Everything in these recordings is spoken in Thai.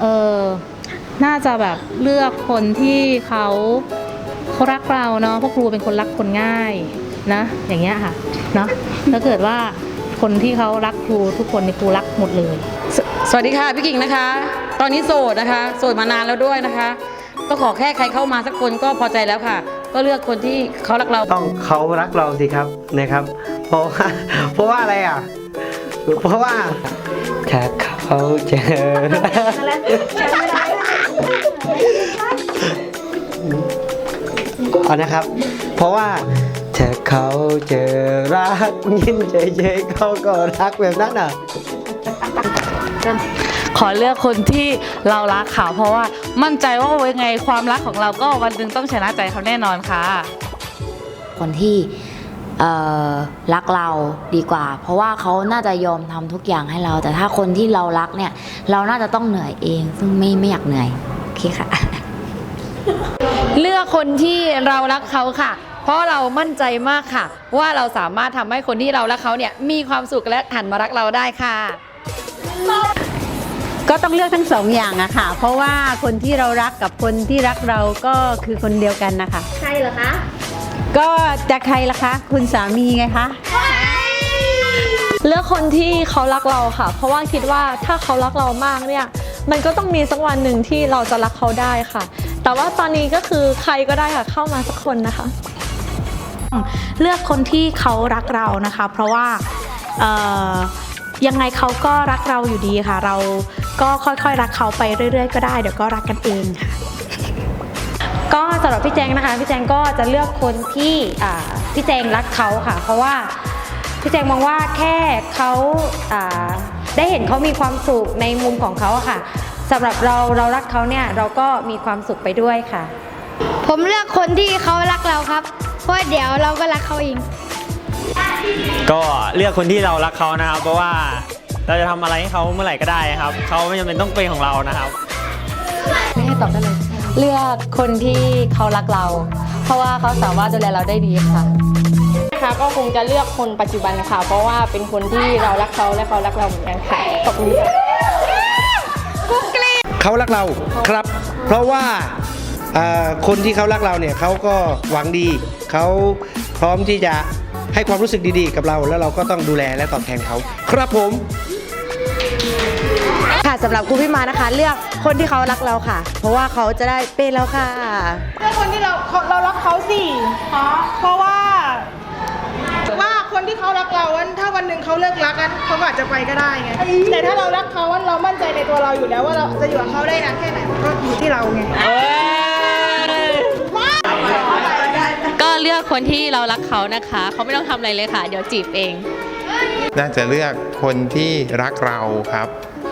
เออน่าจะแบบเลือกคนที่เขาเขารักเราเนาะเพราะครูเป็นคนรักคนง่ายนะ อย่างเงี้ยค่ะเนาะถ้าเกิดว่าคนที่เขารักครูทุกคนในครูรักหมดเลยสสวัสดีค่ะพี่กิ่งนะคะ ตอนนี้โสดนะคะ โสดมานานแล้วด้วยนะคะ ก็ขอแค่ใครเข้ามาสักคนก็พอใจแล้วค่ะ ก็เลือกคนที่เขารักเรา ต้องเขารักเราสิครับนะครับ เพราะว่าเพราะว่าอะไรอะ เพราะว่าถ้า เขาเจอ เอานะครับ เพราะว่าถ้าเขาเจอรักยิ้มเฉยๆเขาก็รักแบบนั้นอะขอเลือกคนที่เรารักค่ะเพราะว่ามั่นใจว่ายังไงความรักของเราก็วันหนึ่งต้องชนะใจเขาแน่นอนค่ะ คนที่เอ่อ รักเราดีกว่า เพราะว่าเขาน่าจะยอมทำทุกอย่างให้เรา แต่ถ้าคนที่เรารักเนี่ย เราน่าจะต้องเหนื่อยเอง ซึ่งไม่ไม่อยากเหนื่อยโอเคค่ะ เลือกคนที่เรารักเขาค่ะ เพราะเรามั่นใจมากค่ะ ว่าเราสามารถทำให้คนที่เรารักเขาเนี่ยมีความสุขและหันมารักเราได้ค่ะก็ต้องเลือกทั้งสองอย่างอะค่ะ เพราะว่าคนที่เรารักกับคนที่รักเราก็คือคนเดียวกันนะคะ ใช่เหรอคะ ก็จะใครล่ะคะ คุณสามีไงคะ เลือกคนที่เขารักเราค่ะ เพราะว่าคิดว่าถ้าเขารักเรามากเนี่ย มันก็ต้องมีสักวันหนึ่งที่เราจะรักเขาได้ค่ะ แต่ว่าตอนนี้ก็คือใครก็ได้ค่ะเข้ามาสักคนนะคะ เลือกคนที่เขารักเรานะคะ เพราะว่าเอ่อยังไงเขาก็รักเราอยู่ดีค่ะ เราก็ค่อยๆรักเขาไปเรื่อย ๆ ก็ได้ เดี๋ยวก็รักกันเองค่ะ ก็สำหรับพี่แจงนะคะพี่แจงก็จะเลือกคนที่อ่าพี่แจงรักเขาค่ะ เพราะว่าพี่แจงมองว่าแค่เขาอ่าได้เห็นเขามีความสุขในมุมของเขาอะค่ะสำหรับเราเรารักเขาเนี่ยเราก็มีความสุขไปด้วยค่ะ ผมเลือกคนที่เขารักเราครับ เพราะเดี๋ยวเราก็รักเขาเองก็เลือกคนที่เรารักเขานะครับ เพราะว่าเราจะทำอะไรให้เขาเมื่อไหร่ก็ได้ครับเขาไม่จำเป็นต้องเป็นของเรานะครับเลื อกคนที่เขารักเรา เพราะว่าเขาสามารถดูแลเราได้ดีค่ะค่ะก็คงจะเลือกคนปัจจุบันค่ะ เพราะว่าเป็นคนที่เรารักเขาและเขารักเราเหมือนกันค่ะขอบคุณค่ะเขารักเราครับ เพราะว่าเอ่อคนที่เขารักเราเนี่ยเขาก็หวังดีเขาพร้อมที่จะให้ความรู้สึกดีๆ กับเรา แล้วเราก็ต้องดูแลและตอบแทนเขา ครับผม ค่ะสำหรับครูพี่มานะคะ เลือกคนที่เขารักเราค่ะ เพราะว่าเขาจะได้เป็นเราค่ะ เลือกคนที่เราเรารักเขาสิเพราะว่า ว่าคนที่เขารักเราวันถ้าวันหนึ่งเขาเลิกรักกันเขาก็อาจจะไปก็ได้ไงแต่ถ้าเรารักเขาวันเรามั่นใจในตัวเราอยู่แล้วว่าเราจะอยู่กับเขาได้นานแค่ไหนมันก็อยู่ที่เราไงก็เลือกคนที่เรารักเขานะคะ เขาไม่ต้องทำอะไรเลยค่ะ เดี๋ยวจีบเอง น่าจะเลือกคนที่รักเราครับ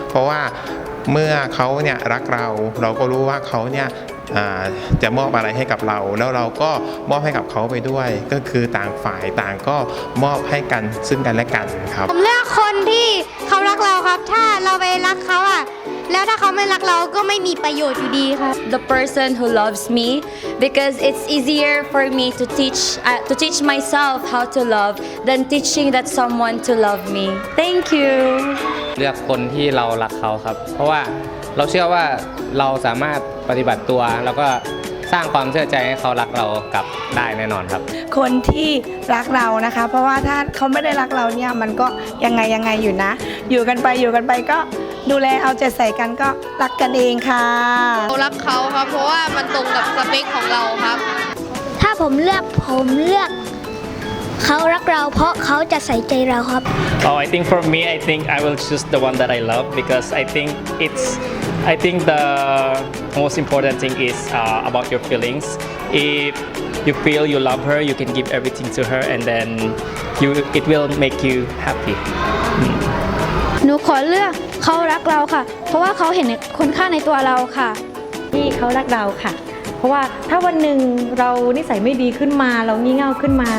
เพราะว่าเมื่อเขาเนี่ยรักเรา เราก็รู้ว่าเขาเนี่ยอ่าจะมอบอะไรให้กับเรา แล้วเราก็มอบให้กับเขาไปด้วย ก็คือต่างฝ่ายต่างก็มอบให้กันซึ่งกันและกันครับ ผมเลือกคนที่เขารักเราครับ ถ้าเราไปรักเขาอะแล้วถ้าเขาไม่รักเราก็ไม่มีประโยชน์อยู่ดีครับ the person who loves me because it's easier for me to teach uh, to teach myself how to love than teaching that someone to love me thank you เลือกคนที่เรารักเขาครับ เพราะว่าเราเชื่อว่าเราสามารถปฏิบัติตัวแล้วก็สร้างความเชื่อใจให้เขารักเรากลับได้แน่นอนครับ คนที่รักเรานะคะ เพราะว่าถ้าเขาไม่ได้รักเราเนี่ยมันก็ยังไงยังไงอยู่นะ อยู่กันไปอยู่กันไปก็ดูแลเอาใจใส่กันก็รักกันเองค่ะเรารักเขาครับเพราะว่ามันตรงกับสเปคของเราครับ ถ้าผมเลือกผมเลือก เขารักเราเพราะเขาจะใส่ใจเราครับ Oh, I think for me, I think I will choose the one that I love because I think it's, I think the most important thing is uh, about your feelings. If you feel you love her, you can give everything to her, and then you, it will make you happy. หนูขอเลือกเขารักเราค่ะ เพราะว่าเขาเห็นคุณค่าในตัวเราค่ะ ที่เขารักเราค่ะ เพราะว่าถ้าวันหนึ่งเรานิสัยไม่ดีขึ้นมา เรางี่เง่าขึ้นมา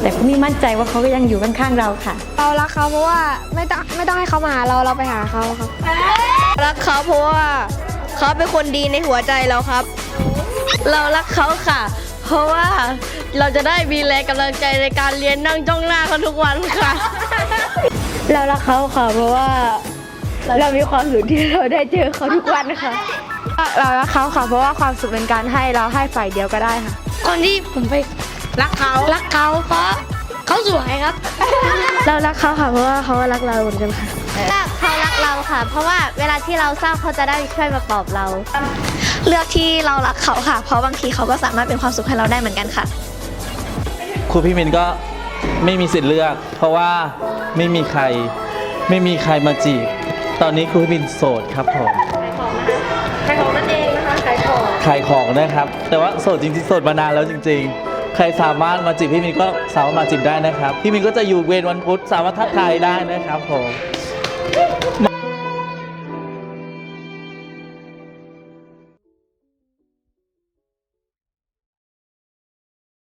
แต่คุณนี่มั่นใจว่าเขาก็ยังอยู่ข้างๆเราค่ะ เรารักเขาเพราะว่าไม่ต้องไม่ต้องให้เขามาหาเราเราไปหาเขาครับรักเขาเพราะว่าเขาเป็นคนดีในหัวใจเราครับ เรารักเขาค่ะ เพราะว่าเราจะได้มีแรงกำลังใจในการเรียนนั่งจ้องหน้าเขาทุกวันค่ะ เรารักเขาค่ะเพราะว่า เรามีความสุขที่เราได้เจอเขาทุกวันค่ะ เรารักเขาค่ะเพราะว่าความสุขเป็นการให้เราให้ฝ่ายเดียวก็ได้ค่ะ คนที่ผมไปรักเขารักเขาเพราะเขาสวยครับ เรารักเขาค่ะเพราะว่าเขารักเราเหมือนกันค่ะรักเขารักเราค่ะ เพราะว่าเวลาที่เราเศร้าเขาจะได้ช่วยมาปลอบเรา เลือกที่เรารักเขาค่ะ เพราะบางทีเขาก็สามารถเป็นความสุขให้เราได้เหมือนกันค่ะ ครูพี่มินก็ไม่มีสิทธิ์เลือก เพราะว่าไม่มีใครไม่มีใครมาจีบ ตอนนี้ครูพี่มินโสดครับผม ขายของนั่นเองนะคะขายของขายของนะครับ แต่ว่าโสดจริงๆโสดมานานแล้วจริง ๆ ใครสามารถมาจีบพี่มินก็สามารถมาจีบได้นะครับ พี่มินก็จะอยู่เวรวันพุธสามารถทักทายได้นะครับผม